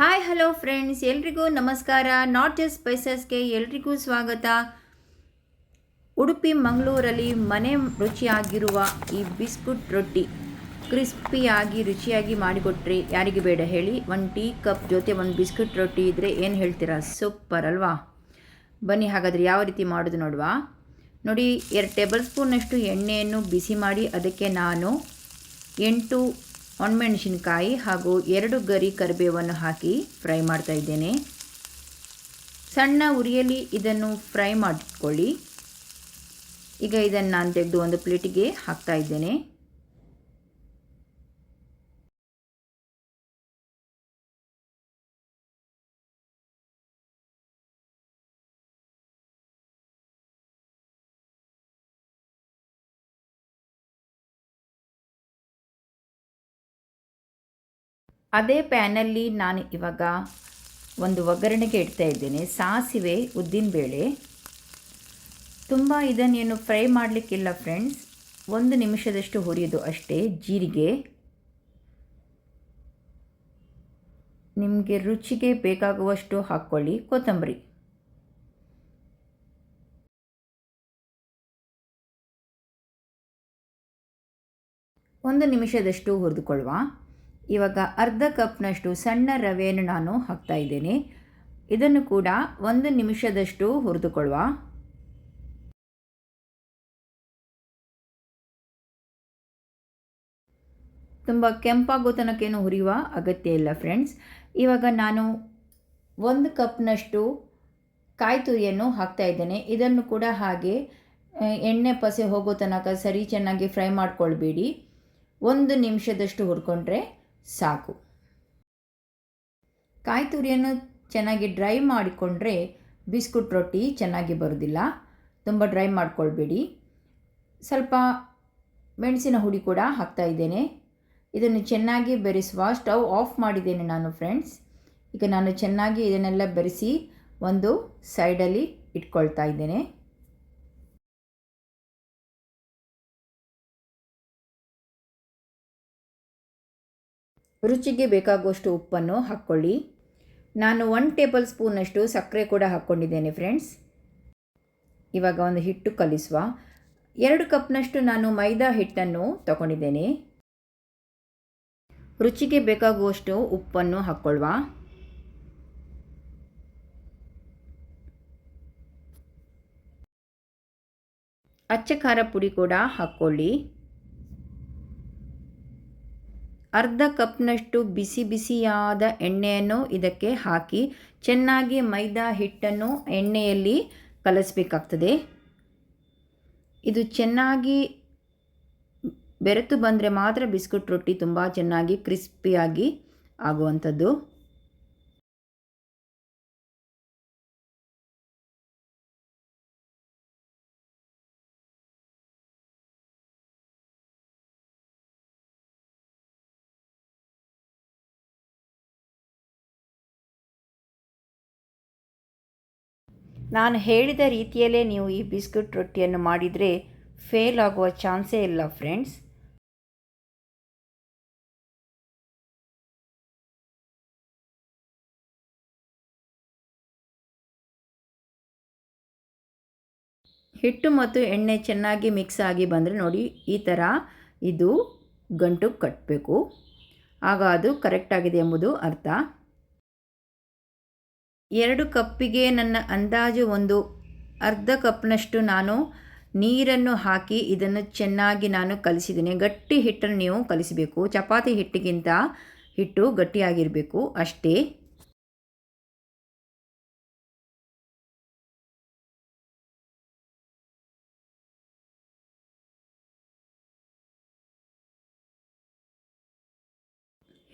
Hi hello friends ಎಲ್ರಿಗೂ ನಮಸ್ಕಾರ. Not just ಸ್ಪೈಸಸ್ಗೆ ಎಲ್ರಿಗೂ ಸ್ವಾಗತ. ಉಡುಪಿ, ಮಂಗಳೂರಲ್ಲಿ ಮನೆ ರುಚಿಯಾಗಿರುವ ಈ ಬಿಸ್ಕುಟ್ ರೊಟ್ಟಿ ಕ್ರಿಸ್ಪಿಯಾಗಿ, ರುಚಿಯಾಗಿ ಮಾಡಿಕೊಟ್ರಿ. ಯಾರಿಗೆ ಬೇಡ ಹೇಳಿ ಒಂದು ಟೀ ಕಪ್ ಜೊತೆ ಒಂದು ಬಿಸ್ಕುಟ್ ರೊಟ್ಟಿ ಇದ್ದರೆ ಏನು ಹೇಳ್ತೀರಾ? ಸೂಪರ್ ಅಲ್ವಾ? ಬನ್ನಿ, ಹಾಗಾದರೆ ಯಾವ ರೀತಿ ಮಾಡೋದು ನೋಡುವ? ನೋಡಿ, ಎರಡು ಟೇಬಲ್ ಸ್ಪೂನಷ್ಟು ಎಣ್ಣೆಯನ್ನು ಬಿಸಿ ಮಾಡಿ, ಅದಕ್ಕೆ ನಾನು ಎಂಟು ಒಣಮೆಣಸಿನ್ಕಾಯಿ ಹಾಗೂ ಎರಡು ಗರಿ ಕರಿಬೇವನ್ನು ಹಾಕಿ ಫ್ರೈ ಮಾಡ್ತಾ ಇದ್ದೇನೆ. ಸಣ್ಣ ಉರಿಯಲ್ಲಿ ಇದನ್ನು ಫ್ರೈ ಮಾಡಿಕೊಳ್ಳಿ. ಈಗ ಇದನ್ನು ನಾನು ತೆಗೆದು ಒಂದು ಪ್ಲೇಟಿಗೆ ಹಾಕ್ತಾ ಇದ್ದೇನೆ. ಅದೇ ಪ್ಯಾನಲ್ಲಿ ನಾನು ಇವಾಗ ಒಂದು ಒಗ್ಗರಣೆಗೆ ಇಡ್ತಾ ಇದ್ದೇನೆ. ಸಾಸಿವೆ ಉದ್ದಿನಬೇಳೆ ತುಂಬ ಇದನ್ನೇನು ಫ್ರೈ ಮಾಡಲಿಕ್ಕಿಲ್ಲ ಫ್ರೆಂಡ್ಸ್. ಒಂದು ನಿಮಿಷದಷ್ಟು ಹುರಿಯೋದು ಅಷ್ಟೇ. ಜೀರಿಗೆ. ನಿಮಗೆ ರುಚಿಗೆ ಬೇಕಾಗುವಷ್ಟು ಹಾಕ್ಕೊಳ್ಳಿ. ಕೊತ್ತಂಬರಿ. ಒಂದು ನಿಮಿಷದಷ್ಟು ಹುರಿದುಕೊಳ್ಳುವ. ಇವಾಗ ಅರ್ಧ ಕಪ್ನಷ್ಟು ಸಣ್ಣ ರವೆಯನ್ನು ನಾನು ಹಾಕ್ತಾ ಇದ್ದೇನೆ. ಇದನ್ನು ಕೂಡ ಒಂದು ನಿಮಿಷದಷ್ಟು ಹುರಿದುಕೊಳ್ಳುವ. ತುಂಬ ಕೆಂಪಾಗೋ ತನಕೇನು ಹುರಿಯುವ ಅಗತ್ಯ ಇಲ್ಲ ಫ್ರೆಂಡ್ಸ್. ಇವಾಗ ನಾನು ಒಂದು ಕಪ್ನಷ್ಟು ಕಾಯಿ ತುರಿಯನ್ನು ಹಾಕ್ತಾ ಇದ್ದೇನೆ. ಇದನ್ನು ಕೂಡ ಹಾಗೆ ಎಣ್ಣೆ ಪಸೆ ಹೋಗೋ ತನಕ ಸರಿ ಚೆನ್ನಾಗಿ ಫ್ರೈ ಮಾಡ್ಕೊಳ್ಬೇಡಿ. ಒಂದು ನಿಮಿಷದಷ್ಟು ಹುರ್ಕೊಂಡ್ರೆ ಸಾಕು. ಕಾಯಿ ತುರಿಯನ್ನು ಚೆನ್ನಾಗಿ ಡ್ರೈ ಮಾಡಿಕೊಂಡ್ರೆ ಬಿಸ್ಕುಟ್ ರೊಟ್ಟಿ ಚೆನ್ನಾಗಿ ಬರೋದಿಲ್ಲ ತುಂಬ ಡ್ರೈ ಮಾಡಿಕೊಳ್ಬೇಡಿ. ಸ್ವಲ್ಪ ಮೆಣಸಿನ ಹುಡಿ ಕೂಡ ಹಾಕ್ತಾ ಇದ್ದೇನೆ. ಇದನ್ನು ಚೆನ್ನಾಗಿ ಬೆರೆಸುವ ಸ್ಟವ್ ಆಫ್ ಮಾಡಿದ್ದೇನೆ ನಾನು ಫ್ರೆಂಡ್ಸ್. ಈಗ ನಾನು ಚೆನ್ನಾಗಿ ಇದನ್ನೆಲ್ಲ ಬೆರೆಸಿ ಒಂದು ಸೈಡಲ್ಲಿ ಇಟ್ಕೊಳ್ತಾ ಇದ್ದೇನೆ. ರುಚಿಗೆ ಬೇಕಾಗುವಷ್ಟು ಉಪ್ಪನ್ನು ಹಾಕ್ಕೊಳ್ಳಿ. ನಾನು ಒನ್ ಟೇಬಲ್ ಸ್ಪೂನಷ್ಟು ಸಕ್ಕರೆ ಕೂಡ ಹಾಕ್ಕೊಂಡಿದ್ದೇನೆ ಫ್ರೆಂಡ್ಸ್ ಇವಾಗ ಒಂದು ಹಿಟ್ಟು ಕಲಿಸುವ. ಎರಡು ಕಪ್ನಷ್ಟು ನಾನು ಮೈದಾ ಹಿಟ್ಟನ್ನು ತಗೊಂಡಿದ್ದೇನೆ. ರುಚಿಗೆ ಬೇಕಾಗುವಷ್ಟು ಉಪ್ಪನ್ನು ಹಾಕ್ಕೊಳ್ವ. ಅಚ್ಚ ಖಾರ ಪುಡಿ ಕೂಡ ಹಾಕ್ಕೊಳ್ಳಿ. ಅರ್ಧ ಕಪ್ನಷ್ಟು ಬಿಸಿ ಬಿಸಿಯಾದ ಎಣ್ಣೆಯನ್ನು ಇದಕ್ಕೆ ಹಾಕಿ ಚೆನ್ನಾಗಿ ಮೈದಾ ಹಿಟ್ಟನ್ನು ಎಣ್ಣೆಯಲ್ಲಿ ಕಲಸಬೇಕಾಗ್ತದೆ. ಇದು ಚೆನ್ನಾಗಿ ಬೆರೆತು ಬಂದರೆ ಮಾತ್ರ ಬಿಸ್ಕುಟ್ ರೊಟ್ಟಿ ತುಂಬ ಚೆನ್ನಾಗಿ ಕ್ರಿಸ್ಪಿಯಾಗಿ ಆಗುವಂಥದ್ದು. ನಾನು ಹೇಳಿದ ರೀತಿಯಲ್ಲೇ ನೀವು ಈ ಬಿಸ್ಕಟ್ ರೊಟ್ಟಿಯನ್ನು ಮಾಡಿದರೆ ಫೇಲ್ ಆಗುವ ಚಾನ್ಸೇ ಇಲ್ಲ, ಫ್ರೆಂಡ್ಸ್. ಹಿಟ್ಟು ಮತ್ತು ಎಣ್ಣೆ ಚೆನ್ನಾಗಿ ಮಿಕ್ಸ್ ಆಗಿ ಬಂದರೆ ನೋಡಿ, ಈ ಥರ ಇದು ಗಂಟು ಕಟ್ಟಬೇಕು. ಆಗ ಅದು ಕರೆಕ್ಟಾಗಿದೆ ಎಂಬುದು ಅರ್ಥ. ಎರಡು ಕಪ್ಪಿಗೆ ನನ್ನ ಅಂದಾಜು ಒಂದು. ಅರ್ಧ ಕಪ್ನಷ್ಟು ನಾನು ನೀರನ್ನು ಹಾಕಿ ಇದನ್ನು ಚೆನ್ನಾಗಿ ನಾನು ಕಲಿಸಿದ್ದೀನಿ. ಗಟ್ಟಿ ಹಿಟ್ಟನ್ನು ನೀವು ಕಲಿಸಬೇಕು. ಚಪಾತಿ ಹಿಟ್ಟಿಗಿಂತ ಹಿಟ್ಟು ಗಟ್ಟಿಯಾಗಿರಬೇಕು. ಅಷ್ಟೇ.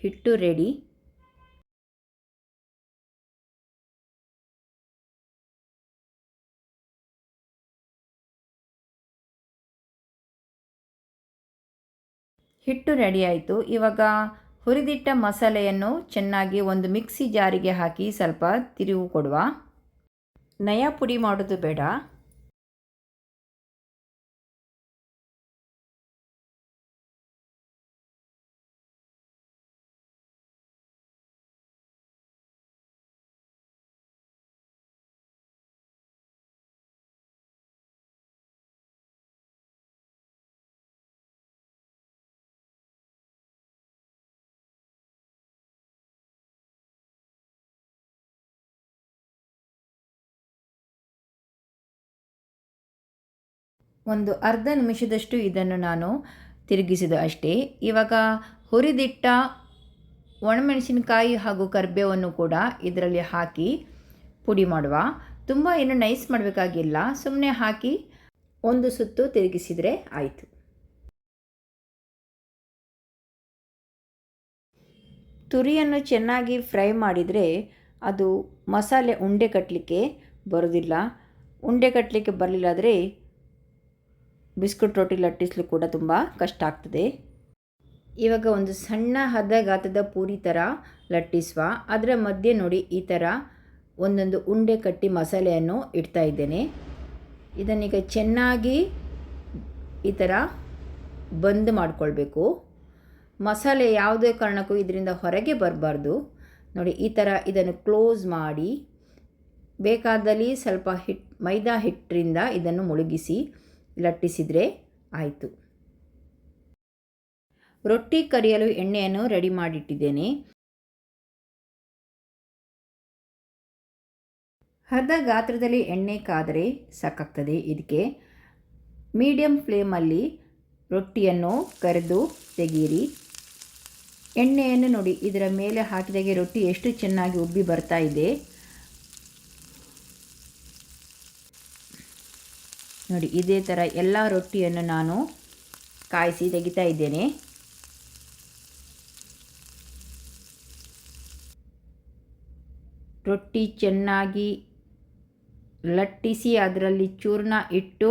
ಹಿಟ್ಟು ರೆಡಿ. ಹಿಟ್ಟು ರೆಡಿ ಆಯಿತು. ಇವಾಗ ಹುರಿದಿಟ್ಟ ಮಸಾಲೆಯನ್ನು ಚೆನ್ನಾಗಿ ಒಂದು ಮಿಕ್ಸಿ ಜಾರಿಗೆ ಹಾಕಿ ಸ್ವಲ್ಪ ತಿರುವು ಕೊಡುವ. ನಯ ಪುಡಿ ಮಾಡೋದು ಬೇಡ. ಒಂದು ಅರ್ಧ ನಿಮಿಷದಷ್ಟು ಇದನ್ನು ನಾನು ತಿರುಗಿಸಿದೆ ಅಷ್ಟೇ. ಇವಾಗ ಹುರಿದಿಟ್ಟ ಒಣಮೆಣಸಿನಕಾಯಿ ಹಾಗೂ ಕರಿಬೇವನ್ನು ಕೂಡ ಇದರಲ್ಲಿ ಹಾಕಿ ಪುಡಿ ಮಾಡುವ. ತುಂಬ ಏನು ನೈಸ್ ಮಾಡಬೇಕಾಗಿಲ್ಲ. ಸುಮ್ಮನೆ ಹಾಕಿ ಒಂದು ಸುತ್ತು ತಿರುಗಿಸಿದರೆ ಆಯಿತು. ತುರಿಯನ್ನು ಚೆನ್ನಾಗಿ ಫ್ರೈ ಮಾಡಿದರೆ ಅದು ಮಸಾಲೆ ಉಂಡೆ ಕಟ್ಟಲಿಕ್ಕೆ ಬರೋದಿಲ್ಲ. ಉಂಡೆ ಕಟ್ಟಲಿಕ್ಕೆ ಬರಲಿಲ್ಲ ಆದರೆ ಬಿಸ್ಕುಟ್ ರೊಟ್ಟಿ ಲಟ್ಟಿಸಲು ಕೂಡ ತುಂಬ ಕಷ್ಟ ಆಗ್ತದೆ. ಇವಾಗ ಒಂದು ಸಣ್ಣ ಹದ ಗಾತ್ರದ ಪೂರಿ ಥರ ಲಟ್ಟಿಸುವ. ಅದರ ಮಧ್ಯೆ ನೋಡಿ ಈ ಥರ ಒಂದೊಂದು ಉಂಡೆ ಕಟ್ಟಿ ಮಸಾಲೆಯನ್ನು ಇಡ್ತಾ ಇದ್ದೇನೆ. ಇದನ್ನೀಗ ಚೆನ್ನಾಗಿ ಈ ಥರ ಬಂದ್ ಮಾಡಿಕೊಳ್ಬೇಕು. ಮಸಾಲೆ ಯಾವುದೇ ಕಾರಣಕ್ಕೂ ಇದರಿಂದ ಹೊರಗೆ ಬರಬಾರ್ದು. ನೋಡಿ ಈ ಥರ ಇದನ್ನು ಕ್ಲೋಸ್ ಮಾಡಿ ಬೇಕಾದಲ್ಲಿ ಸ್ವಲ್ಪ ಹಿಟ್ ಮೈದಾ ಹಿಟ್ಟರಿಂದ ಇದನ್ನು ಮುಳುಗಿಸಿ ಲಟ್ಟಿಸಿದರೆ ಆಯಿತು. ರೊಟ್ಟಿ ಕರಿಯಲು ಎಣ್ಣೆಯನ್ನು ರೆಡಿ ಮಾಡಿಟ್ಟಿದ್ದೇನೆ. ಅರ್ಧ ಗಾತ್ರದಲ್ಲಿ ಎಣ್ಣೆ ಕಾದರೆ ಸಾಕಾಗ್ತದೆ. ಇದಕ್ಕೆ ಮೀಡಿಯಂ ಫ್ಲೇಮಲ್ಲಿ ರೊಟ್ಟಿಯನ್ನು ಕರೆದು ತೆಗೀರಿ ಎಣ್ಣೆಯನ್ನು ನೋಡಿ, ಇದರ ಮೇಲೆ ಹಾಕಿದಾಗೆ ರೊಟ್ಟಿ ಎಷ್ಟು ಚೆನ್ನಾಗಿ ಉಬ್ಬಿ ಬರ್ತಾ ಇದೆ. ನೋಡಿ, ಇದೇ ಥರ ಎಲ್ಲ ರೊಟ್ಟಿಯನ್ನು ನಾನು ಕಾಯಿಸಿ ತೆಗಿತಾ ಇದ್ದೇನೆ. ರೊಟ್ಟಿ ಚೆನ್ನಾಗಿ ಲಟ್ಟಿಸಿ ಅದರಲ್ಲಿ ಚೂರ್ಣ ಇಟ್ಟು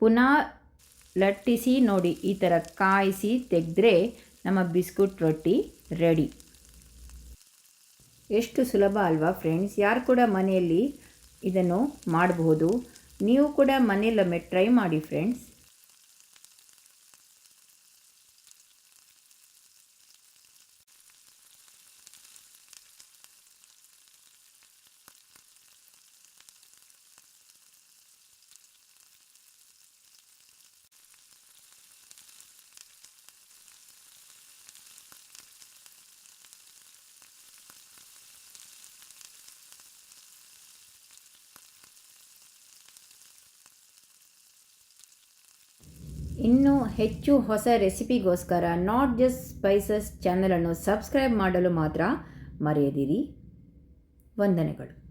ಪುನಃ ಲಟ್ಟಿಸಿ ನೋಡಿ, ಈ ಥರ ಕಾಯಿಸಿ ತೆಗೆದ್ರೆ ನಮ್ಮ ಬಿಸ್ಕುಟ್ ರೊಟ್ಟಿ ರೆಡಿ. ಎಷ್ಟು ಸುಲಭ ಅಲ್ವಾ ಫ್ರೆಂಡ್ಸ್? ಯಾರು ಕೂಡ ಮನೆಯಲ್ಲಿ ಇದನ್ನು ಮಾಡಬಹುದು. ನೀವು ಕೂಡ ಮನೆಯಲ್ಲೊಮ್ಮೆ ಟ್ರೈ ಮಾಡಿ ಫ್ರೆಂಡ್ಸ್ ಇನ್ನೂ ಹೆಚ್ಚು ಹೊಸ ರೆಸಿಪಿಗೋಸ್ಕರ ನಾಟ್ ಜಸ್ಟ್ ಸ್ಪೈಸಸ್ ಚಾನಲನ್ನು ಸಬ್ಸ್ಕ್ರೈಬ್ ಮಾಡಲು ಮಾತ್ರ ಮರೆಯದಿರಿ. ವಂದನೆಗಳು.